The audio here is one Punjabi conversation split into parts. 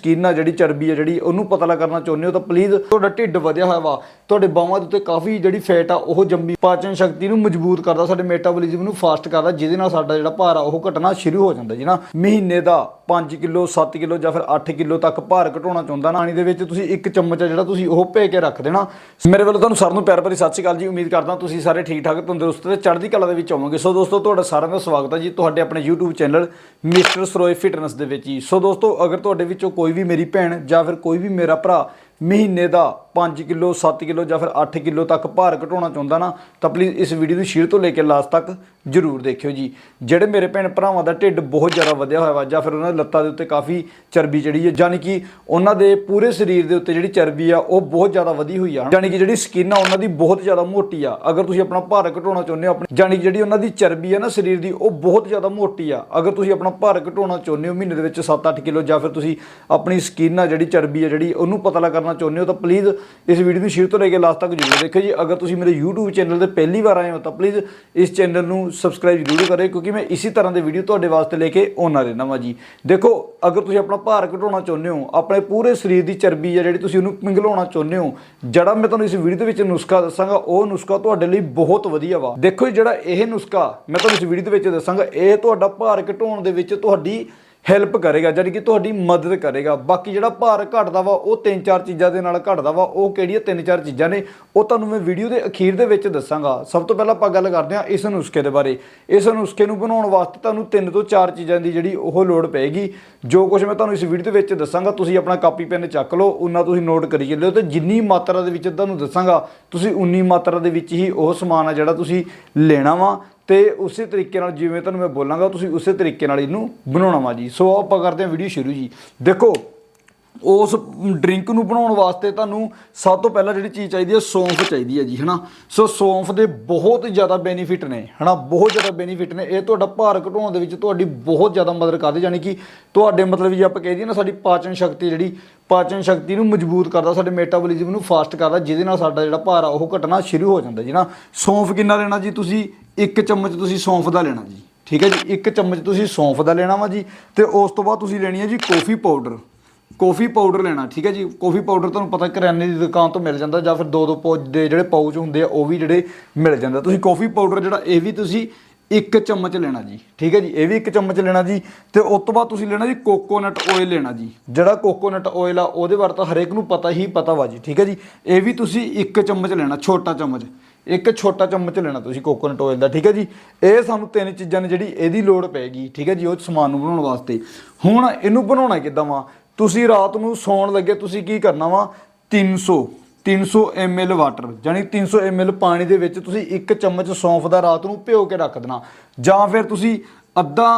ਸਕੀਨ ਆ, ਜਿਹੜੀ ਚਰਬੀ ਆ, ਜਿਹੜੀ ਉਹਨੂੰ ਪਤਲਾ ਕਰਨਾ ਚਾਹੁੰਦੇ ਹੋ ਤਾਂ ਪਲੀਜ਼ ਤੁਹਾਡਾ ਢਿੱਡ ਵਧਿਆ ਹੋਇਆ ਵਾ। ਤੁਹਾਡੇ ਬਾਹਾਂ ਦੇ ਉੱਤੇ ਕਾਫੀ ਜਿਹੜੀ ਫੈਟ ਆ, ਉਹ ਜੰਮੀ ਪਾਚਨ ਸ਼ਕਤੀ ਨੂੰ ਮਜ਼ਬੂਤ ਕਰਦਾ, ਸਾਡੇ ਮੈਟਾਬੋਲਿਜ਼ਮ ਨੂੰ ਫਾਸਟ ਕਰਦਾ, ਜਿਹਦੇ ਨਾਲ ਸਾਡਾ ਜਿਹੜਾ ਭਾਰ ਆ, ਉਹ ਘਟਣਾ ਸ਼ੁਰੂ ਹੋ ਜਾਂਦਾ ਜੀ ਨਾ। ਮਹੀਨੇ ਦਾ 5 ਕਿਲੋ 7 ਕਿਲੋ ਜਾਂ ਫਿਰ 8 ਕਿਲੋ ਤੱਕ ਭਾਰ ਘਟਾਉਣਾ ਚਾਹੁੰਦਾ ਨਾ ਪਾਣੀ ਦੇ ਵਿੱਚ ਤੁਸੀਂ ਇੱਕ ਚਮਚ ਆ ਜਿਹੜਾ ਤੁਸੀਂ ਉਹ ਭੇ ਕੇ ਰੱਖ ਦੇਣਾ। ਮੇਰੇ ਵੱਲੋਂ ਤੁਹਾਨੂੰ ਸਾਰਿਆਂ ਨੂੰ ਪਿਆਰ ਭਰੀ ਸਤਿ ਸ਼੍ਰੀ ਅਕਾਲ ਜੀ। ਉਮੀਦ ਕਰਦਾ ਤੁਸੀਂ ਸਾਰੇ ਠੀਕ ਠਾਕ, ਤੰਦਰੁਸਤ ਤੇ ਚੜ੍ਹਦੀ ਕਲਾ ਦੇ ਵਿੱਚ ਹੋਵੋਗੇ। ਸੋ ਦੋਸਤੋ, ਤੁਹਾਡਾ ਸਾਰਿਆਂ ਦਾ ਸਵਾਗਤ ਹੈ ਜੀ, ਤੁਹਾਡੇ ਆਪਣੇ YouTube channel mister Saroye fitness ਦੇ ਵਿੱਚ ਜੀ। ਸੋ ਦੋਸਤੋ, ਅਗਰ ਤੁਹਾਡੇ ਵਿੱਚੋਂ ਕੋਈ ਵੀ ਮੇਰੀ ਭੈਣ ਜਾਂ ਫਿਰ ਕੋਈ ਵੀ ਮੇਰਾ ਭਰਾ ਮਹੀਨੇ ਦਾ 5 ਕਿਲੋ 7 ਕਿਲੋ ਜਾਂ ਫਿਰ 8 ਕਿਲੋ ਤੱਕ ਭਾਰ ਘਟਾਉਣਾ ਚਾਹੁੰਦਾ ਨਾ, ਤਾਂ ਪਲੀਜ਼ ਇਸ ਵੀਡੀਓ ਨੂੰ ਸ਼ੇਅਰ ਤੋਂ ਲੈ ਕੇ ਲਾਸਟ ਤੱਕ ਜਰੂਰ ਦੇਖਿਓ ਜੀ। ਜਿਹੜੇ ਮੇਰੇ ਭੈਣ ਭਰਾਵਾਂ ਦਾ ਢਿੱਡ ਬਹੁਤ ਜ਼ਿਆਦਾ ਵਧਿਆ ਹੋਇਆ ਵਾ, ਜਾਂ ਫਿਰ ਉਹਨਾਂ ਦੇ ਲੱਤਾਂ ਦੇ ਉੱਤੇ ਕਾਫੀ ਚਰਬੀ ਜਿਹੜੀ ਹੈ ਯਾਨੀ ਕਿ ਉਹਨਾਂ ਦੇ ਪੂਰੇ ਸਰੀਰ ਦੇ ਉੱਤੇ ਜਿਹੜੀ ਚਰਬੀ ਆ, ਉਹ ਬਹੁਤ ਜ਼ਿਆਦਾ ਵਧੀ ਹੋਈ ਆ। ਯਾਨੀ ਕਿ ਜਿਹੜੀ ਸਕਿਨ ਆ, ਉਹਨਾਂ ਦੀ ਬਹੁਤ ਜ਼ਿਆਦਾ ਮੋਟੀ ਆ। ਅਗਰ ਤੁਸੀਂ ਆਪਣਾ ਭਾਰ ਘਟਾਉਣਾ ਚਾਹੁੰਦੇ ਹੋ, ਆਪਣੀ ਯਾਨੀ ਕਿ ਜਿਹੜੀ ਉਹਨਾਂ ਦੀ ਚਰਬੀ ਆ ਨਾ ਸਰੀਰ ਦੀ, ਉਹ ਬਹੁਤ ਜ਼ਿਆਦਾ ਮੋਟੀ ਆ। ਅਗਰ ਤੁਸੀਂ ਆਪਣਾ ਭਾਰ ਘਟਾਉਣਾ ਚਾਹੁੰਦੇ ਹੋ, ਮਹੀਨੇ ਦੇ ਵਿੱਚ 7-8 ਕਿਲੋ ਜਾਂ ਫਿਰ ਤੁਸੀਂ ਆਪਣੀ ਸਕਿਨ ਆ, ਜਿਹੜੀ ਚਰਬੀ ਆ, ਜਿਹੜੀ, ਉਹਨੂੰ ਪਤਲਾ ਕਰਨਾ ਚਾਹੁੰਦੇ ਹੋ ਤਾਂ ਪਲੀਜ਼ ਇਸ ਵੀਡੀਓ ਨੂੰ ਸ਼ੁਰੂ ਤੋਂ ਲੈ ਕੇ ਲਾਸਟ ਤੱਕ ਜ਼ਰੂਰ ਦੇਖਿਓ ਜੀ। ਅਗਰ ਤੁਸੀਂ ਮੇਰੇ YouTube ਚੈਨਲ ਤੇ ਪਹਿਲੀ ਵਾਰ ਆਏ ਹੋ ਤਾਂ ਪਲੀਜ਼ ਇਸ ਚੈਨਲ ਨੂੰ ਸਬਸਕ੍ਰਾਈਬ ਜ਼ਰੂਰ ਕਰੇ ਕਿਉਂਕਿ ਮੈਂ ਇਸੇ ਤਰ੍ਹਾਂ ਦੇ ਵੀਡੀਓ ਤੁਹਾਡੇ ਵਾਸਤੇ ਲੈ ਕੇ ਆਉਣਾ ਰਹਿਣਾ ਵਾ ਜੀ। ਦੇਖੋ, ਅਗਰ ਤੁਸੀਂ ਆਪਣਾ ਭਾਰ ਘਟਾਉਣਾ ਚਾਹੁੰਦੇ ਹੋ, ਆਪਣੇ ਪੂਰੇ ਸਰੀਰ ਦੀ ਚਰਬੀ ਆ ਜਿਹੜੀ ਤੁਸੀਂ ਉਹਨੂੰ ਪਿੰਗਲਾਉਣਾ ਚਾਹੁੰਦੇ ਹੋ, ਜਿਹੜਾ ਮੈਂ ਤੁਹਾਨੂੰ ਇਸ ਵੀਡੀਓ ਦੇ ਵਿੱਚ ਨੁਸਖਾ ਦੱਸਾਂਗਾ, ਉਹ ਨੁਸਖਾ ਤੁਹਾਡੇ ਲਈ ਬਹੁਤ ਵਧੀਆ ਵਾ। ਦੇਖੋ ਜੀ, ਜਿਹੜਾ ਇਹ ਨੁਸਖਾ ਮੈਂ ਤੁਹਾਨੂੰ ਇਸ ਵੀਡੀਓ ਦੇ ਵਿੱਚ ਦੱਸਾਂਗਾ, ਇਹ ਤੁਹਾਡਾ ਭਾਰ ਘਟਾਉਣ ਦੇ ਵਿੱਚ ਤੁਹਾਡੀ ਹੈਲਪ ਕਰੇਗਾ ਜਾਨੀ ਕਿ ਤੁਹਾਡੀ ਮਦਦ ਕਰੇਗਾ। ਬਾਕੀ ਜਿਹੜਾ ਭਾਰ ਘਟਦਾ ਵਾ, ਉਹ ਤਿੰਨ ਚਾਰ ਚੀਜ਼ਾਂ ਦੇ ਨਾਲ ਘਟਦਾ ਵਾ, ਉਹ ਕਿਹੜੀਆਂ ਤਿੰਨ ਚਾਰ ਚੀਜ਼ਾਂ ਨੇ, ਉਹ ਤੁਹਾਨੂੰ ਮੈਂ ਵੀਡੀਓ ਦੇ ਅਖੀਰ ਦੇ ਵਿੱਚ ਦੱਸਾਂਗਾ। ਸਭ ਤੋਂ ਪਹਿਲਾਂ ਆਪਾਂ ਗੱਲ ਕਰਦੇ ਹਾਂ ਇਸ ਨੁਸਖੇ ਦੇ ਬਾਰੇ। ਇਸ ਨੁਸਖੇ ਨੂੰ ਬਣਾਉਣ ਵਾਸਤੇ ਤੁਹਾਨੂੰ ਤਿੰਨ ਤੋਂ ਚਾਰ ਚੀਜ਼ਾਂ ਦੀ ਜਿਹੜੀ ਉਹ ਲੋੜ ਪਏਗੀ। ਜੋ ਕੁਝ ਮੈਂ ਤੁਹਾਨੂੰ ਇਸ ਵੀਡੀਓ ਦੇ ਵਿੱਚ ਦੱਸਾਂਗਾ, ਤੁਸੀਂ ਆਪਣਾ ਕਾਪੀ, ਪੈਨ ਚੱਕ ਲਓ, ਉਹਨਾਂ ਤੁਸੀਂ ਨੋਟ ਕਰੀ ਚੱਲਿਓ ਤੇ ਜਿੰਨੀ ਮਾਤਰਾ ਦੇ ਵਿੱਚ ਤੁਹਾਨੂੰ ਦੱਸਾਂਗਾ, ਤੁਸੀਂ ਉਨੀ ਮਾਤਰਾ ਦੇ ਵਿੱਚ ਹੀ ਉਹ ਸਮਾਨ ਆ ਜਿਹੜਾ ਤੁਸੀਂ ਲੈਣਾ ਵਾ। ਤੇ ਉਸੇ ਤਰੀਕੇ ਨਾਲ ਜਿਵੇਂ ਤੁਹਾਨੂੰ ਮੈਂ ਬੋਲਾਂਗਾ, ਤੁਸੀਂ ਉਸੇ ਤਰੀਕੇ ਨਾਲ ਇਹਨੂੰ ਬਣਾਉਣਾ ਵਾ ਜੀ। ਸੋ ਆਪਾਂ ਕਰਦੇ ਹਾਂ ਵੀਡੀਓ ਸ਼ੁਰੂ ਜੀ। ਦੇਖੋ ਉਸ ਡਰਿੰਕ ਨੂੰ ਬਣਾਉਣ ਵਾਸਤੇ ਤੁਹਾਨੂੰ ਸਭ ਤੋਂ ਪਹਿਲਾਂ ਜਿਹੜੀ ਚੀਜ਼ ਚਾਹੀਦੀ ਹੈ, ਸੌਂਫ ਚਾਹੀਦੀ ਹੈ ਜੀ, ਹਨਾ? ਸੋ ਸੌਂਫ ਦੇ ਬਹੁਤ ਜ਼ਿਆਦਾ ਬੈਨੀਫਿਟ ਨੇ, ਹਨਾ? ਬਹੁਤ ਜ਼ਿਆਦਾ ਬੈਨੀਫਿਟ ਨੇ। ਇਹ ਤੁਹਾਡਾ ਭਾਰ ਘਟਾਉਣ ਦੇ ਵਿੱਚ ਤੁਹਾਡੀ ਬਹੁਤ ਜ਼ਿਆਦਾ ਮਦਦ ਕਰਦੇ ਜਾਨੀ ਕਿ ਤੁਹਾਡੇ ਮਤਲਬ ਜੇ ਆਪਾਂ ਕਹਿ ਦਈਏ ਨਾ, ਸਾਡੀ ਪਾਚਨ ਸ਼ਕਤੀ ਜਿਹੜੀ, ਪਾਚਨ ਸ਼ਕਤੀ ਨੂੰ ਮਜ਼ਬੂਤ ਕਰਦਾ, ਸਾਡੇ ਮੈਟਾਬੋਲਿਜ਼ਮ ਨੂੰ ਫਾਸਟ ਕਰਦਾ, ਜਿਹਦੇ ਨਾਲ ਸਾਡਾ ਜਿਹੜਾ ਭਾਰ ਆ, ਉਹ ਘਟਣਾ ਸ਼ੁਰੂ ਹੋ ਜਾਂਦਾ ਜੀ ਨਾ ਸੌਂਫ ਕਿੰਨਾ ਲੈਣਾ ਜੀ ਤੁਸੀਂ? ਇੱਕ ਚਮਚ ਤੁਸੀਂ ਸੌਂਫ ਦਾ ਲੈਣਾ ਜੀ, ਠੀਕ ਹੈ ਜੀ? ਇੱਕ ਚਮਚ ਤੁਸੀਂ ਸੌਂਫ ਦਾ ਲੈਣਾ ਵਾ ਜੀ, ਤੇ ਉਸ ਤੋਂ ਬਾਅਦ ਤੁਸੀਂ ਲੈਣੀ ਹੈ ਜੀ ਕੌਫੀ ਪਾਊਡਰ ਕੌਫੀ ਪਾਊਡਰ ਲੈਣਾ, ਠੀਕ ਹੈ ਜੀ? ਕੌਫੀ ਪਾਊਡਰ ਤੁਹਾਨੂੰ ਪਤਾ ਕਰਿਆਨੇ ਦੀ ਦੁਕਾਨ ਤੋਂ ਮਿਲ ਜਾਂਦਾ ਜਾਂ ਫਿਰ ਦੋ ਦੋ ਪਾਊਚ ਦੇ ਜਿਹੜੇ ਪਾਊਚ ਹੁੰਦੇ ਆ, ਉਹ ਵੀ ਜਿਹੜੇ ਮਿਲ ਜਾਂਦਾ। ਤੁਸੀਂ ਕੌਫੀ ਪਾਊਡਰ ਜਿਹੜਾ, ਇਹ ਵੀ ਤੁਸੀਂ ਇੱਕ ਚਮਚ ਲੈਣਾ ਜੀ, ਠੀਕ ਹੈ ਜੀ? ਇਹ ਵੀ ਇੱਕ ਚਮਚ ਲੈਣਾ ਜੀ ਤੇ ਉਸ ਤੋਂ ਬਾਅਦ ਤੁਸੀਂ ਲੈਣਾ ਜੀ ਕੋਕੋਨਟ ਆਇਲ ਲੈਣਾ ਜੀ। ਜਿਹੜਾ ਕੋਕੋਨਟ ਆਇਲ ਆ, ਉਹਦੇ ਬਾਰੇ ਤਾਂ ਹਰੇਕ ਨੂੰ ਪਤਾ ਹੀ ਪਤਾ ਵਾ ਜੀ, ਠੀਕ ਹੈ ਜੀ? ਇਹ ਵੀ ਤੁਸੀਂ ਇੱਕ ਚਮਚ ਲੈਣਾ, ਛੋਟਾ ਚਮਚ। ਇੱਕ ਛੋਟਾ ਚਮਚ ਲੈਣਾ ਤੁਸੀਂ ਕੋਕੋਨਟ ਆਇਲ ਦਾ, ਠੀਕ ਹੈ ਜੀ? ਇਹ ਸਾਨੂੰ ਤਿੰਨ ਚੀਜ਼ਾਂ ਨੇ ਜਿਹੜੀ ਇਹਦੀ ਲੋੜ ਪੈਗੀ ਠੀਕ ਹੈ ਜੀ? ਉਹ ਸਮਾਨ ਨੂੰ ਬਣਾਉਣ ਵਾਸਤੇ। ਹੁਣ ਇਹਨੂੰ ਬਣਾਉਣਾ ਕਿੱਦਾਂ ਵਾ? ਤੁਸੀਂ ਰਾਤ ਨੂੰ ਸੌਣ ਲੱਗੇ, ਤੁਸੀਂ ਕੀ ਕਰਨਾ ਵਾ? 300 300 ml ਵਾਟਰ ਯਾਨੀ 300 ml ਪਾਣੀ ਦੇ ਵਿੱਚ ਤੁਸੀਂ ਇੱਕ ਚਮਚ ਸੌਂਫ ਦਾ ਰਾਤ ਨੂੰ ਭਿਓ ਕੇ ਰੱਖ ਦੇਣਾ। ਜਾਂ ਫਿਰ ਤੁਸੀਂ ਅੱਧਾ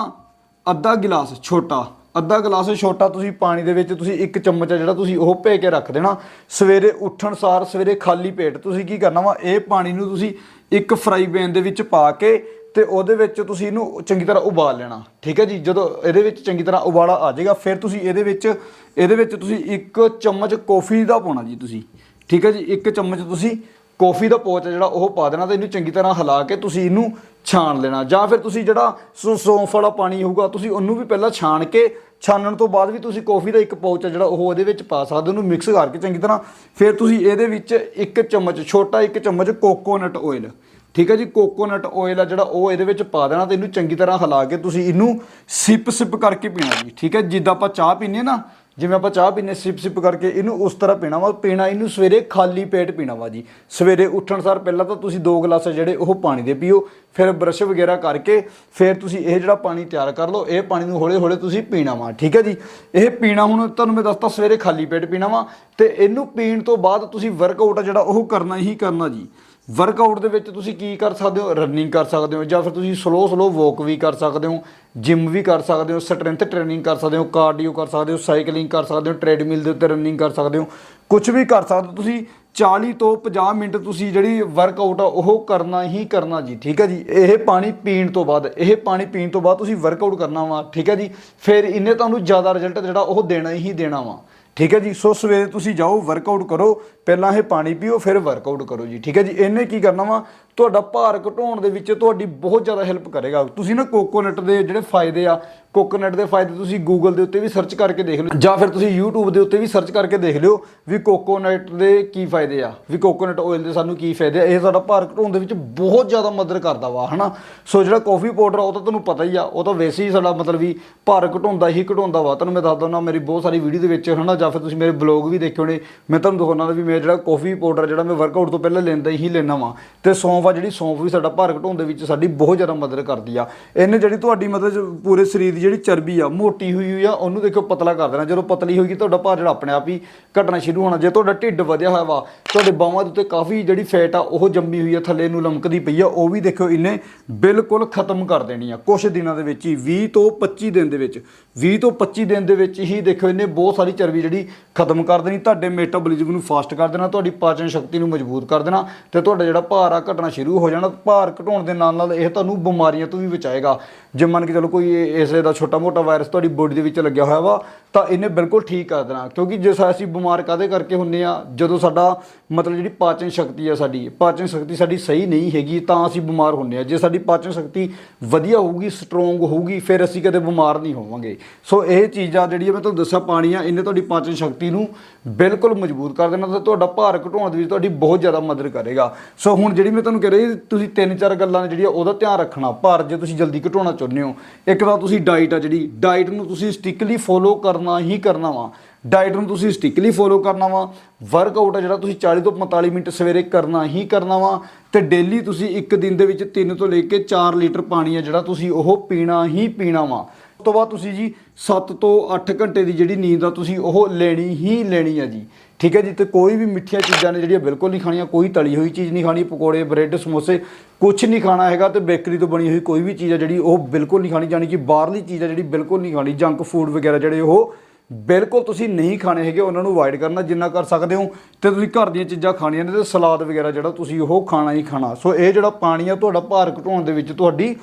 ਅੱਧਾ ਗਿਲਾਸ ਛੋਟਾ, ਅੱਧਾ ਗਲਾਸ ਛੋਟਾ ਤੁਸੀਂ ਪਾਣੀ ਦੇ ਵਿੱਚ ਤੁਸੀਂ ਇੱਕ ਚਮਚ ਆ ਜਿਹੜਾ ਤੁਸੀਂ ਉਹ ਭੇ ਕੇ ਰੱਖ ਦੇਣਾ। ਸਵੇਰੇ ਉੱਠਣ ਸਾਰ ਸਵੇਰੇ ਖਾਲੀ ਪੇਟ ਤੁਸੀਂ ਕੀ ਕਰਨਾ ਵਾ? ਇਹ ਪਾਣੀ ਨੂੰ ਤੁਸੀਂ ਇੱਕ ਫਰਾਈ ਪੈਨ ਦੇ ਵਿੱਚ ਪਾ ਕੇ ਤੇ ਉਹਦੇ ਵਿੱਚ ਤੁਸੀਂ ਇਹਨੂੰ ਚੰਗੀ ਤਰ੍ਹਾਂ ਉਬਾਲ ਲੈਣਾ। ਠੀਕ ਹੈ ਜੀ? ਜਦੋਂ ਇਹਦੇ ਵਿੱਚ ਚੰਗੀ ਤਰ੍ਹਾਂ ਉਬਾਲਾ ਆ ਜਾਏਗਾ, ਫਿਰ ਤੁਸੀਂ ਇਹਦੇ ਵਿੱਚ ਇਹਦੇ ਵਿੱਚ ਤੁਸੀਂ ਇੱਕ ਚਮਚ ਕੌਫੀ ਦਾ ਪਾਉਣਾ ਜੀ ਤੁਸੀਂ। ਠੀਕ ਹੈ ਜੀ? ਇੱਕ ਚਮਚ ਤੁਸੀਂ ਕੌਫੀ ਦਾ ਪੋਚ ਹੈ ਜਿਹੜਾ ਉਹ ਪਾ ਦੇਣਾ ਤੇ ਇਹਨੂੰ ਚੰਗੀ ਤਰ੍ਹਾਂ ਹਿਲਾ ਕੇ ਤੁਸੀਂ ਇਹਨੂੰ ਛਾਣ ਲੈਣਾ। ਜਾਂ ਫਿਰ ਤੁਸੀਂ ਜਿਹੜਾ ਸੌ- ਸੌਂਫ ਵਾਲਾ ਪਾਣੀ ਹੋਊਗਾ, ਤੁਸੀਂ ਉਹਨੂੰ ਵੀ ਪਹਿਲਾਂ ਛਾਣ ਕੇ, ਛਾਣਨ ਤੋਂ ਬਾਅਦ ਵੀ ਤੁਸੀਂ ਕੌਫੀ ਦਾ ਇੱਕ ਪਾਊਚ ਹੈ ਜਿਹੜਾ ਉਹ ਉਹਦੇ ਵਿੱਚ ਪਾ ਸਕਦੇ ਉਹਨੂੰ ਮਿਕਸ ਕਰਕੇ ਚੰਗੀ ਤਰ੍ਹਾਂ। ਫਿਰ ਤੁਸੀਂ ਇਹਦੇ ਵਿੱਚ ਇੱਕ ਚਮਚ, ਛੋਟਾ ਇੱਕ ਚਮਚ ਕੋਕੋਨਟ ਆਇਲ ਠੀਕ ਹੈ ਜੀ ਕੋਕੋਨਟ ਆਇਲ ਆ ਜਿਹੜਾ ਉਹ ਇਹਦੇ ਵਿੱਚ ਪਾ ਦੇਣਾ ਤੇ ਇਹਨੂੰ ਚੰਗੀ ਤਰ੍ਹਾਂ ਹਿਲਾ ਕੇ ਤੁਸੀਂ ਇਹਨੂੰ ਸਿਪ ਸਿਪ ਕਰਕੇ ਪੀਣਾ ਜੀ, ਠੀਕ ਹੈ। ਜਿੱਦਾਂ ਆਪਾਂ ਚਾਹ ਪੀਂਦੇ ਨਾ, ਜਿਵੇਂ ਆਪਾਂ ਚਾਹ ਪੀਂਦੇ ਸਿਪ ਸਿਪ ਕਰਕੇ ਇਹਨੂੰ ਉਸ ਤਰ੍ਹਾਂ ਪੀਣਾ ਵਾ, ਪੀਣਾ ਇਹਨੂੰ ਸਵੇਰੇ ਖਾਲੀ ਪੇਟ ਪੀਣਾ ਵਾ ਜੀ। ਸਵੇਰੇ ਉੱਠਣ ਸਾਰ ਪਹਿਲਾਂ ਤਾਂ ਤੁਸੀਂ ਦੋ ਗਲਾਸ ਜਿਹੜੇ ਉਹ ਪਾਣੀ ਦੇ ਪੀਓ, ਫਿਰ ਬਰਸ਼ ਵਗੈਰਾ ਕਰਕੇ ਫਿਰ ਤੁਸੀਂ ਇਹ ਜਿਹੜਾ ਪਾਣੀ ਤਿਆਰ ਕਰ ਲਓ, ਇਹ ਪਾਣੀ ਨੂੰ ਹੌਲੇ ਹੌਲੇ ਤੁਸੀਂ ਪੀਣਾ ਵਾ, ਠੀਕ ਹੈ ਜੀ। ਇਹ ਪੀਣਾ ਹੁਣ ਤੁਹਾਨੂੰ ਮੈਂ ਦੱਸਤਾ ਸਵੇਰੇ ਖਾਲੀ ਪੇਟ ਪੀਣਾ ਵਾ ਤੇ ਇਹਨੂੰ ਪੀਣ ਤੋਂ ਬਾਅਦ ਤੁਸੀਂ ਵਰਕਆਊਟ ਜਿਹੜਾ ਉਹ ਕਰਨਾ ਹੀ ਕਰਨਾ ਜੀ। ਵਰਕਆਊਟ ਦੇ ਵਿੱਚ ਤੁਸੀਂ ਕੀ ਕਰ ਸਕਦੇ ਹੋ? ਰਨਿੰਗ ਕਰ ਸਕਦੇ ਹੋ ਜਾਂ ਫਿਰ ਤੁਸੀਂ ਸਲੋ ਸਲੋ ਵਾਕ ਵੀ ਕਰ ਸਕਦੇ ਹੋ ਜਿਮ ਵੀ ਕਰ ਸਕਦੇ ਹੋ ਸਟਰੈਂਥ ਟ੍ਰੇਨਿੰਗ ਕਰ ਸਕਦੇ ਹੋ ਕਾਰਡੀਓ ਕਰ ਸਕਦੇ ਹੋ ਸਾਈਕਲਿੰਗ ਕਰ ਸਕਦੇ ਹੋ ਟ੍ਰੈਡਮਿਲ ਦੇ ਉੱਤੇ ਰਨਿੰਗ ਕਰ ਸਕਦੇ ਹੋ ਕੁਝ ਵੀ ਕਰ ਸਕਦੇ ਹੋ। ਤੁਸੀਂ 40 ਤੋਂ 50 ਮਿੰਟ ਤੁਸੀਂ ਜਿਹੜੀ ਵਰਕਆਊਟ ਆ, ਉਹ ਕਰਨਾ ਹੀ ਕਰਨਾ ਜੀ, ਠੀਕ ਹੈ ਜੀ? ਇਹ ਪਾਣੀ ਪੀਣ ਤੋਂ ਬਾਅਦ, ਇਹ ਪਾਣੀ ਪੀਣ ਤੋਂ ਬਾਅਦ ਤੁਸੀਂ ਵਰਕਆਊਟ ਕਰਨਾ ਵਾ, ਠੀਕ ਹੈ ਜੀ? ਫਿਰ ਇਹਨੇ ਤੁਹਾਨੂੰ ਜ਼ਿਆਦਾ ਰਿਜ਼ਲਟ ਜਿਹੜਾ ਉਹ ਦੇਣਾ ਹੀ ਦੇਣਾ ਵਾ। ਠੀਕ ਹੈ ਜੀ? ਸੋ ਸਵੇਰੇ ਤੁਸੀਂ ਜਾਓ ਵਰਕਆਊਟ ਕਰੋ, ਪਹਿਲਾਂ ਇਹ ਪਾਣੀ ਪੀਓ, ਫਿਰ ਵਰਕਆਊਟ ਕਰੋ ਜੀ, ਠੀਕ ਹੈ ਜੀ? ਇਹਨੇ ਕੀ ਕਰਨਾ ਵਾ? ਤੁਹਾਡਾ ਭਾਰ ਘਟਾਉਣ ਦੇ ਵਿੱਚ ਤੁਹਾਡੀ ਬਹੁਤ ਜ਼ਿਆਦਾ ਹੈਲਪ ਕਰੇਗਾ। ਤੁਸੀਂ ਨਾ ਕੋਕੋਨਟ ਦੇ ਜਿਹੜੇ ਫਾਇਦੇ ਆ ਕੋਕੋਨਟ ਦੇ ਫਾਇਦੇ ਤੁਸੀਂ ਗੂਗਲ ਦੇ ਉੱਤੇ ਵੀ ਸਰਚ ਕਰਕੇ ਦੇਖ ਲਿਓ। ਜਾਂ ਫਿਰ ਤੁਸੀਂ YouTube ਦੇ ਉੱਤੇ ਵੀ ਸਰਚ ਕਰਕੇ ਦੇਖ ਲਿਓ ਵੀ ਕੋਕੋਨਟ ਦੇ ਕੀ ਫਾਇਦੇ ਆ, ਵੀ ਕੋਕੋਨਟ ਆਇਲ ਦੇ ਸਾਨੂੰ ਕੀ ਫਾਇਦੇ ਆ। ਇਹ ਸਾਡਾ ਭਾਰ ਘਟਾਉਣ ਦੇ ਵਿੱਚ ਬਹੁਤ ਜ਼ਿਆਦਾ ਮਦਦ ਕਰਦਾ ਵਾ, ਹਨਾ? ਸੋ ਜਿਹੜਾ ਕਾਫੀ ਪਾਊਡਰ ਆ, ਉਹ ਤਾਂ ਤੁਹਾਨੂੰ ਪਤਾ ਹੀ ਆ, ਉਹ ਤਾਂ ਵੈਸੇ ਹੀ ਸਾਡਾ ਮਤਲਬ ਵੀ ਭਾਰ ਘਟਾਉਂਦਾ ਹੀ ਘਟਾਉਂਦਾ ਵਾ। ਤੁਹਾਨੂੰ ਮੈਂ ਦੱਸ ਦਿੰਦਾ ਮੇਰੀ ਬਹੁਤ ਸਾਰੀ ਵੀਡੀਓ ਦੇ ਵਿੱਚ, ਹਨਾ? ਜਾਂ ਫਿਰ ਤੁਸੀਂ ਮੇਰੇ ਬਲੌਗ ਵੀ ਦੇਖੇ ਹੋਣੇ, ਮੈਂ ਤੁਹਾਨੂੰ ਦਿਖਾਉਣਾ ਵੀ ਮੈਂ ਜਿਹੜਾ ਕਾਫੀ ਪਾਊਡਰ ਜਿਹੜਾ ਮੈਂ ਵਰਕਆਊਟ ਤੋਂ ਪਹਿਲਾਂ ਲੈਂਦਾ ਹੀ ਲੈਣਾ ਵਾ। ਤੇ ਸੌਂਫ ਆ, ਜਿਹੜੀ ਸੌਂਫ ਵੀ ਸਾਡਾ ਭਾਰ ਘਟਾਉਣ ਦੇ ਵਿੱਚ ਸਾਡੀ ਬਹੁਤ ਜ਼ਿਆਦਾ ਮਦਦ ਕਰਦੀ ਆ। ਇਹਨੇ ਜਿਹੜੀ ਤੁਹਾਡੀ ਮਤਲਬ ਪੂਰੇ ਸਰੀਰ ਦੀ ਜਿਹੜੀ ਚਰਬੀ ਆ, ਮੋਟੀ ਹੋਈ ਹੋਈ ਆ, ਉਹਨੂੰ ਦੇਖੋ ਪਤਲਾ ਕਰ ਦੇਣਾ। ਜਦੋਂ ਪਤਲੀ ਹੋਏਗੀ ਤੁਹਾਡਾ ਭਾਰ ਜਿਹੜਾ ਆਪਣੇ ਆਪ ਹੀ ਘਟਣਾ ਸ਼ੁਰੂ ਹੋਣਾ। ਜੇ ਤੁਹਾਡਾ ਢਿੱਡ ਵਧਿਆ ਹੋਇਆ ਵਾ, ਤੁਹਾਡੇ ਬਾਹਾਂ ਦੇ ਉੱਤੇ ਕਾਫੀ ਜਿਹੜੀ ਫੈਟ ਆ, ਉਹ ਜੰਮੀ ਹੋਈ ਆ, ਥੱਲੇ ਨੂੰ ਲਮਕਦੀ ਪਈ ਆ, ਉਹ ਵੀ ਦੇਖੋ ਇਹਨੇ ਬਿਲਕੁਲ ਖਤਮ ਕਰ ਦੇਣੀ ਆ। ਕੁਝ ਦਿਨਾਂ ਦੇ ਵਿੱਚ ਹੀ 20 ਤੋਂ 25 ਦਿਨ ਦੇ ਵਿੱਚ 20 ਤੋਂ 25 ਦਿਨ ਦੇ ਵਿੱਚ ਹੀ ਦੇਖੋ ਇਹਨੇ ਬਹੁਤ ਸਾਰੀ ਚਰਬੀ ਜਿਹੜੀ ਖਤਮ ਕਰ ਦੇਣੀ। ਤੁਹਾਡੇ ਮੈਟਾਬੋਲਿਜ਼ਮ ਨੂੰ ਫਾਸਟ ਕਰ ਦੇਣਾ, ਤੁਹਾਡੀ ਪਾਚਨ ਸ਼ਕਤੀ ਨੂੰ ਮਜ਼ਬੂਤ ਕਰ ਦੇਣਾ ਤੇ ਤੁਹਾਡਾ ਜਿਹੜਾ ਭਾਰ ਆ, ਘਟਣਾ ਸ਼ੁਰੂ ਹੋ ਜਾਣਾ। ਭਾਰ ਘਟਾਉਣ ਦੇ ਨਾਲ ਨਾਲ ਇਹ ਤੁਹਾਨੂੰ ਬਿਮਾਰੀਆਂ ਤੋਂ ਵੀ ਬਚਾਏਗਾ। ਜੇ ਮੰਨ ਕੇ ਚਲੋ ਕੋਈ ਇਸੇ ਦਾ ਛੋਟਾ ਮੋਟਾ ਵਾਇਰਸ ਤੁਹਾਡੀ ਬੋਡੀ ਦੇ ਵਿੱਚ ਲੱਗਿਆ ਹੋਇਆ ਵਾ, ਤਾਂ ਇਹਨੇ ਬਿਲਕੁਲ ਠੀਕ ਕਰ ਦੇਣਾ। ਕਿਉਂਕਿ ਜੇ ਸਾ- ਅਸੀਂ ਬਿਮਾਰ ਕਾਦੇ ਕਰਕੇ ਹੁੰਨੇ ਆ? ਜਦੋਂ ਸਾਡਾ ਮਤਲਬ ਜਿਹੜੀ ਪਾਚਨ ਸ਼ਕਤੀ ਆ ਸਾਡੀ, ਪਾਚਨ ਸ਼ਕਤੀ ਸਾਡੀ ਸਹੀ ਨਹੀਂ ਹੈਗੀ, ਤਾਂ ਅਸੀਂ ਬਿਮਾਰ ਹੁੰਨੇ ਆ। ਜੇ ਸਾਡੀ ਪਾਚਨ ਸ਼ਕਤੀ ਵਧੀਆ ਹੋਊਗੀ ਸਟਰੋਂਗ ਹੋਊਗੀ, ਫਿਰ ਅਸੀਂ ਕਦੇ ਬਿਮਾਰ ਨਹੀਂ ਹੋਵਾਂਗੇ। ਸੋ ਇਹ ਚੀਜ਼ਾਂ ਜਿਹੜੀਆਂ ਮੈਂ ਤੁਹਾਨੂੰ ਦੱਸਿਆ ਪਾਣੀ ਆ ਇਹਨੇ ਤੁਹਾਡੀ ਪਾਚਨ ਸ਼ਕਤੀ ਨੂੰ ਬਿਲਕੁਲ ਮਜ਼ਬੂਤ ਕਰ ਦੇਣਾ ਤੇ ਤੁਹਾਡਾ ਭਾਰ ਘਟਾਉਣ ਦੇ ਵਿੱਚ ਤੁਹਾਡੀ ਬਹੁਤ ਜ਼ਿਆਦਾ ਮਦਦ ਕਰੇਗਾ। ਸੋ ਹੁਣ ਜਿਹੜੀ ਮੈਂ ਤੁਹਾਨੂੰ ਕਹਿ ਰਹੀ, ਤੁਸੀਂ ਤਿੰਨ ਚਾਰ ਗੱਲਾਂ ਜਿਹੜੀਆਂ ਉਹਦਾ ਧਿਆਨ ਰੱਖਣਾ। ਭਾਰ ਜੇ ਤੁਸੀਂ ਜਲਦੀ ਘਟਾਉਣਾ ਚਾਹੁੰਦੇ ਹੋ, ਇੱਕ ਤਾਂ ਤੁਸੀਂ ਡਾਈਟ ਆ ਜਿਹੜੀ, ਡਾਈਟ ਨੂੰ ਤੁਸੀਂ ਸਟਿਕਲੀ ਫੋਲੋ ਕਰਨਾ ਹੀ ਕਰਨਾ ਵਾ। ਡਾਈਟ ਨੂੰ ਤੁਸੀਂ ਸਟਿਕਲੀ ਫੋਲੋ ਕਰਨਾ ਵਾ। ਵਰਕਆਊਟ ਆ ਜਿਹੜਾ ਤੁਸੀਂ 40 ਤੋਂ 45 ਮਿੰਟ ਸਵੇਰੇ ਕਰਨਾ ਹੀ ਕਰਨਾ ਵਾ। ਤੇ ਡੇਲੀ ਤੁਸੀਂ ਇੱਕ ਦਿਨ ਦੇ ਵਿੱਚ 3 ਤੋਂ ਲੈ ਕੇ 4 ਲੀਟਰ ਪਾਣੀ ਆ ਜਿਹੜਾ ਤੁਸੀਂ ਉਹ ਪੀਣਾ ਹੀ ਪੀਣਾ ਵਾ। ਉਸ ਤੋਂ ਬਾਅਦ ਤੁਸੀਂ ਜੀ 7 ਤੋਂ 8 ਘੰਟੇ ਦੀ ਜਿਹੜੀ ਨੀਂਦ ਆ ਤੁਸੀਂ ਉਹ ਲੈਣੀ ਹੀ ਲੈਣੀ ਆ ਜੀ। ਠੀਕ ਹੈ ਜੀ, ਤੇ ਕੋਈ ਵੀ ਮਿੱਠੀਆਂ ਚੀਜ਼ਾਂ ਨੇ ਜਿਹੜੀਆਂ ਬਿਲਕੁਲ ਨਹੀਂ ਖਾਣੀਆਂ, ਕੋਈ ਤਲੀ ਹੋਈ ਚੀਜ਼ ਨਹੀਂ ਖਾਣੀ, ਪਕੌੜੇ, ਬ੍ਰੈਡ, ਸਮੋਸੇ ਕੁਝ ਨਹੀਂ ਖਾਣਾ ਹੈਗਾ, ਤੇ ਬੇਕਰੀ ਤੋਂ ਬਣੀ ਹੋਈ ਕੋਈ ਵੀ ਚੀਜ਼ ਹੈ ਜਿਹੜੀ ਉਹ ਬਿਲਕੁਲ ਨਹੀਂ ਖਾਣੀ, ਜਾਣੀ ਕਿ ਬਾਹਰਲੀ ਚੀਜ਼ ਹੈ ਜਿਹੜੀ ਬਿਲਕੁਲ ਨਹੀਂ ਖਾਣੀ ਜੰਕ ਫੂਡ ਵਗੈਰਾ ਜਿਹੜੇ ਉਹ ਬਿਲਕੁਲ ਤੁਸੀਂ ਨਹੀਂ ਖਾਣੇ ਹੈਗੇ, ਉਹਨਾਂ ਨੂੰ ਅਵਾਇਡ ਕਰਨਾ, ਜਿੰਨਾ ਕਰ ਸਕਦੇ ਹੋ, ਤੇ ਤੁਸੀਂ ਘਰ ਦੀਆਂ ਚੀਜ਼ਾਂ ਖਾਣੀਆਂ ਨੇ, ਤੇ ਸਲਾਦ ਵਗੈਰਾ ਜਿਹੜਾ ਤੁਸੀਂ ਉਹ ਖਾਣਾ ਹੀ ਖਾਣਾ। ਸੋ ਇਹ ਜਿਹੜਾ ਪਾਣੀ ਆ, ਤੁਹਾਡਾ ਭਾਰ ਘਟਾਉਣ ਦੇ ਵਿੱਚ ਤੁਹਾਡੀ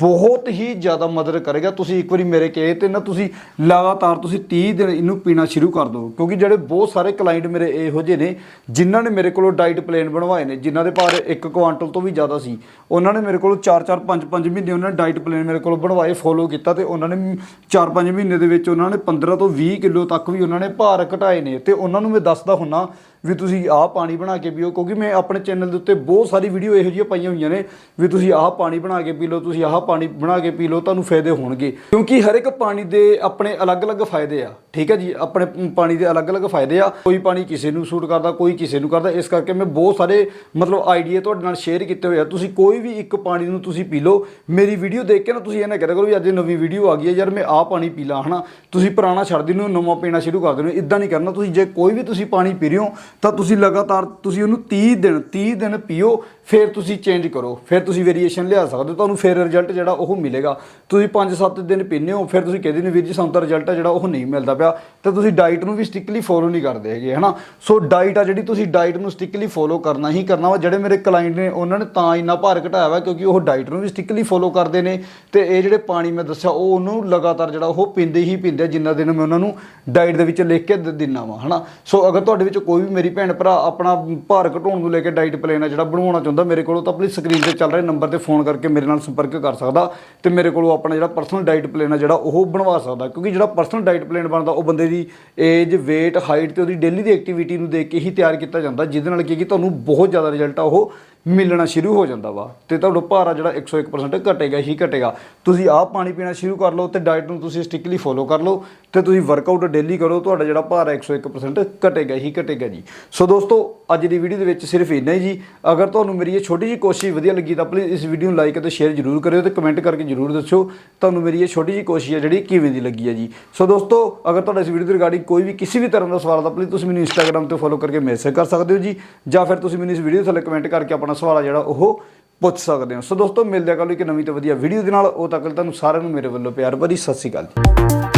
ਬਹੁਤ ਹੀ ਜ਼ਿਆਦਾ ਮਦਦ ਕਰੇਗਾ। ਤੁਸੀਂ ਇੱਕ ਵਾਰੀ ਮੇਰੇ ਕਹੇ ਤੇ ਨਾ ਤੁਸੀਂ ਲਗਾਤਾਰ ਤੁਸੀਂ 30 ਦਿਨ ਇਹਨੂੰ ਪੀਣਾ ਸ਼ੁਰੂ ਕਰ ਦਿਓ। ਕਿਉਂਕਿ ਜਿਹੜੇ ਬਹੁਤ ਸਾਰੇ ਕਲਾਇੰਟ ਮੇਰੇ ਇਹੋ ਜਿਹੇ ਨੇ, ਜਿਨ੍ਹਾਂ ਨੇ ਮੇਰੇ ਕੋਲੋਂ ਡਾਈਟ ਪਲਾਨ ਬਣਵਾਏ ਨੇ, ਜਿਨ੍ਹਾਂ ਦੇ ਭਾਰ 1 ਕੁਆਂਟਲ ਤੋਂ ਵੀ ਜ਼ਿਆਦਾ ਸੀ, ਉਹਨਾਂ ਨੇ ਮੇਰੇ ਕੋਲੋਂ 4-4 5-5 ਮਹੀਨੇ ਉਹਨਾਂ ਨੇ ਡਾਈਟ ਪਲਾਨ ਮੇਰੇ ਕੋਲੋਂ ਬਣਵਾਏ ਫੋਲੋ ਕੀਤਾ ਤੇ ਉਹਨਾਂ ਨੇ 4-5 ਮਹੀਨੇ ਦੇ ਵਿੱਚ ਉਹਨਾਂ ਨੇ 15 ਤੋਂ 20 ਕਿਲੋ ਤੱਕ ਵੀ ਉਹਨਾਂ ਨੇ ਭਾਰ ਘਟਾਏ ਨੇ। ਤੇ ਉਹਨਾਂ ਨੂੰ ਮੈਂ ਦੱਸਦਾ ਹੁੰਨਾ ਵੀ ਤੁਸੀਂ ਆਹ ਪਾਣੀ ਬਣਾ ਕੇ ਪੀਓ, ਕਿਉਂਕਿ ਮੈਂ ਆਪਣੇ ਚੈਨਲ ਦੇ ਉੱਤੇ ਬਹੁਤ ਸਾਰੀ ਵੀਡੀਓ ਇਹੋ ਜਿਹੀਆਂ ਪਾਈਆਂ ਹੋਈਆਂ ਨੇ ਵੀ ਤੁਸੀਂ ਆਹ ਪਾਣੀ ਬਣਾ ਕੇ ਪੀ ਲਓ, ਤੁਸੀਂ ਆਹ ਪਾਣੀ ਬਣਾ ਕੇ ਪੀ ਲਓ, ਤੁਹਾਨੂੰ ਫਾਇਦੇ ਹੋਣਗੇ। ਕਿਉਂਕਿ ਹਰ ਇੱਕ ਪਾਣੀ ਦੇ ਆਪਣੇ ਅਲੱਗ-ਅਲੱਗ ਫਾਇਦੇ ਆ, ਠੀਕ ਹੈ ਜੀ? ਆਪਣੇ ਪਾਣੀ ਦੇ ਅਲੱਗ-ਅਲੱਗ ਫਾਇਦੇ ਆ। ਕੋਈ ਪਾਣੀ ਕਿਸੇ ਨੂੰ ਸੂਟ ਕਰਦਾ, ਕੋਈ ਕਿਸੇ ਨੂੰ ਕਰਦਾ, ਇਸ ਕਰਕੇ ਮੈਂ ਬਹੁਤ ਸਾਰੇ ਮਤਲਬ ਆਈਡੀਆ ਤੁਹਾਡੇ ਨਾਲ ਸ਼ੇਅਰ ਕੀਤੇ ਹੋਏ ਆ। ਤੁਸੀਂ ਕੋਈ ਵੀ ਇੱਕ ਪਾਣੀ ਨੂੰ ਤੁਸੀਂ ਪੀ ਲਓ। ਮੇਰੀ ਵੀਡੀਓ ਦੇਖ ਕੇ ਨਾ ਤੁਸੀਂ ਇਹ ਨਾ ਕਹਿਆ ਕਰੋ ਵੀ ਅੱਜ ਨਵੀਂ ਵੀਡੀਓ ਆ ਗਈ ਹੈ, ਯਾਰ ਮੈਂ ਆਹ ਪਾਣੀ ਪੀ ਲਾਂ, ਹਨਾ? ਤੁਸੀਂ ਪੁਰਾਣਾ ਛੱਡ ਦਿੰਦੇ ਹੋ, ਨਵਾਂ ਪੀਣਾ ਸ਼ੁਰੂ ਕਰ ਦਿੰਦੇ ਹੋ ਇਦਾਂ ਨਹੀਂ ਕਰਨਾ। ਤੁਸੀਂ ਜੇ ਕੋਈ ਵੀ ਤੁਸੀਂ ਪਾਣੀ ਪੀ ਰਹੇ ਹੋ ਤਾਂ ਤੁਸੀਂ ਲਗਾਤਾਰ ਤੁਸੀਂ ਉਹਨੂੰ 30 ਦਿਨ 30 ਦਿਨ ਪੀਓ ਫਿਰ ਤੁਸੀਂ ਚੇਂਜ ਕਰੋ। ਫਿਰ ਤੁਸੀਂ ਵੇਰੀਏਸ਼ਨ ਲਿਆ ਸਕਦੇ ਹੋ ਤੁਹਾਨੂੰ ਫਿਰ ਰਿਜ਼ਲਟ ਜਿਹੜਾ ਉਹ ਮਿਲੇਗਾ। ਤੁਸੀਂ 5-7 ਦਿਨ ਪੀਂਦੇ ਹੋ ਫਿਰ ਤੁਸੀਂ ਕਹਿੰਦੇ ਨੇ ਵੀਰ ਜੀ ਸਾਨੂੰ ਤਾਂ ਰਿਜ਼ਲਟ ਜਿਹੜਾ ਉਹ ਨਹੀਂ ਮਿਲਦਾ ਪਿਆ। ਤੇ ਤੁਸੀਂ ਡਾਈਟ ਨੂੰ ਵੀ ਸਟ੍ਰਿਕਲੀ ਫੋਲੋ ਨਹੀਂ ਕਰਦੇ ਹੈਗੇ ਹਨਾ? ਸੋ ਡਾਈਟ ਆ ਜਿਹੜੀ ਤੁਸੀਂ ਡਾਈਟ ਨੂੰ ਸਟ੍ਰਿਕਲੀ ਫੋਲੋ ਕਰਨਾ ਹੀ ਕਰਨਾ ਵਾ। ਜਿਹੜੇ ਮੇਰੇ ਕਲਾਇੰਟ ਨੇ ਉਹਨਾਂ ਨੇ ਤਾਂ ਇੰਨਾ ਭਾਰ ਘਟਾਇਆ ਵਾ ਕਿਉਂਕਿ ਉਹ ਡਾਈਟ ਨੂੰ ਵੀ ਸਟ੍ਰਿਕਲੀ ਫੋਲੋ ਕਰਦੇ ਨੇ। ਤੇ ਇਹ ਜਿਹੜੇ ਪਾਣੀ ਮੈਂ ਦੱਸਿਆ ਉਹ ਉਹਨੂੰ ਲਗਾਤਾਰ ਜਿਹੜਾ ਉਹ ਪੀਂਦੇ ਹੀ ਪੀਂਦੇ ਆ, ਜਿੰਨਾ ਦਿਨ ਮੈਂ ਉਹਨਾਂ ਨੂੰ ਡਾਈਟ ਦੇ ਵਿੱਚ ਲਿਖ ਕੇ ਦ- ਦਿੰਨਾ ਵਾ ਹਨਾ? ਸੋ ਅਗਰ ਤੁਹਾਡੇ ਵਿੱਚ ਕੋਈ ਵੀ ਮੇਰੀ ਭੈਣ ਭਰਾ ਆਪਣਾ ਭਾਰ ਘਟਾਉਣ ਨੂੰ ਲੈ ਕੇ ਡਾਈਟ ਪਲਾਨ ਆ ਜਿਹੜਾ ਬਣਾਉਣਾ ਚਾਹੁੰਦਾ ਮੇਰੇ ਕੋਲੋਂ, ਤਾਂ ਆਪਣੀ ਸਕਰੀਨ ਤੇ ਚੱਲ ਰਹੇ ਨੰਬਰ ਤੇ ਫੋਨ ਕਰਕੇ ਮੇਰੇ ਨਾਲ ਸੰਪਰਕ ਕਰ ਸਕਦਾ ਤੇ ਮੇਰੇ ਕੋਲੋਂ ਆਪਣਾ ਜਿਹੜਾ ਪਰਸਨਲ ਡਾਈਟ ਪਲਾਨ ਆ ਜਿਹੜਾ ਉਹ ਬਣਵਾ ਸਕਦਾ। ਕਿਉਂਕਿ ਜਿਹੜਾ ਪਰਸਨਲ ਡਾਈਟ ਪਲਾਨ ਬਣਦਾ, ਉਹ ਬੰਦੇ ਦੀ ਏਜ weight ਹਾਈਟ ਤੇ ਉਹਦੀ ਡੇਲੀ ਦੀ ਐਕਟੀਵਿਟੀ ਨੂੰ ਦੇਖ ਕੇ ਹੀ ਤਿਆਰ ਕੀਤਾ ਜਾਂਦਾ, ਜਿਹਦੇ ਨਾਲ ਕੀ ਕਿ ਤੁਹਾਨੂੰ ਬਹੁਤ ਜ਼ਿਆਦਾ ਰਿਜ਼ਲਟ ਆ ਉਹ ਮਿਲਣਾ ਸ਼ੁਰੂ ਹੋ ਜਾਂਦਾ ਵਾ ਤੇ ਤੁਹਾਡਾ ਭਾਰ ਆ ਜਿਹੜਾ 101% ਘਟੇਗਾ ਹੀ ਘਟੇਗਾ। ਤੁਸੀਂ ਆਹ ਪਾਣੀ ਪੀਣਾ ਸ਼ੁਰੂ ਕਰ ਲਓ ਤੇ ਡਾਈਟ ਨੂੰ ਤੁਸੀਂ ਸਟ੍ਰਿਕਟਲੀ ਫੋਲੋ ਕਰ ਲਓ। ਤੇ ਤੁਸੀਂ ਵਰਕਆਊਟ ਡੇਲੀ ਕਰੋ, ਤੁਹਾਡਾ ਜਿਹੜਾ ਭਾਰ ਹੈ 101% ਘਟੇਗਾ ਹੀ ਘਟੇਗਾ ਜੀ। ਸੋ ਦੋਸਤੋ, ਅੱਜ ਦੀ ਵੀਡੀਓ ਦੇ ਵਿੱਚ ਸਿਰਫ ਇੰਨਾ ਹੀ ਜੀ। ਅਗਰ ਤੁਹਾਨੂੰ ਮੇਰੀ ਇਹ ਛੋਟੀ ਜਿਹੀ ਕੋਸ਼ਿਸ਼ ਵਧੀਆ ਲੱਗੀ ਤਾਂ ਪਲੀਜ਼ ਇਸ ਵੀਡੀਓ ਨੂੰ ਲਾਈਕ ਅਤੇ ਸ਼ੇਅਰ ਜ਼ਰੂਰ ਕਰਿਓ ਤੇ ਕਮੈਂਟ ਕਰਕੇ ਜ਼ਰੂਰ ਦੱਸਿਓ ਤੁਹਾਨੂੰ ਮੇਰੀ ਇਹ ਛੋਟੀ ਜਿਹੀ ਕੋਸ਼ਿਸ਼ ਹੈ ਜਿਹੜੀ ਕਿਵੇਂ ਦੀ ਲੱਗੀ ਹੈ ਜੀ। ਸੋ ਦੋਸਤੋ, ਅਗਰ ਤੁਹਾਡਾ ਇਸ ਵੀਡੀਓ ਦੇ ਰਿਗਾਰਡਿੰਗ ਕੋਈ ਵੀ ਕਿਸੇ ਵੀ ਤਰ੍ਹਾਂ ਦਾ ਸਵਾਲ ਤਾਂ ਪਲੀਜ਼ ਤੁਸੀਂ ਮੈਨੂੰ ਇੰਸਟਾਗ੍ਰam ਤੇ ਫੋਲੋ ਕਰਕੇ ਮੈਸੇਜ ਕਰ ਸਕਦੇ ਹੋ ਜੀ। ਜਾਂ ਫਿਰ ਤੁਸੀਂ ਮੈਨੂੰ ਇਸ ਵੀਡੀਓ ਥੱਲੇ ਕਮੈਂਟ ਕਰਕੇ ਆਪਣਾ ਸਵਾਲ ਆ ਜਿਹੜਾ ਉਹ ਪੁੱਛ ਸਕਦੇ ਹੋ। ਸੋ ਦੋਸਤੋ, ਮਿਲਦੇ ਆ ਕੱਲ੍ਹ ਇੱਕ ਨਵੀਂ ਤੇ ਵਧੀਆ ਵੀਡੀਓ ਦੇ ਨਾਲ। ਉਹ ਤੱਕ ਤੁਹਾਨੂੰ ਸਾਰਿਆਂ ਨੂੰ ਮੇਰੇ ਵੱਲੋਂ ਪਿਆਰ ਭਰੀ ਸਤਿ ਸ਼੍ਰੀ ਅਕਾਲ ਜੀ।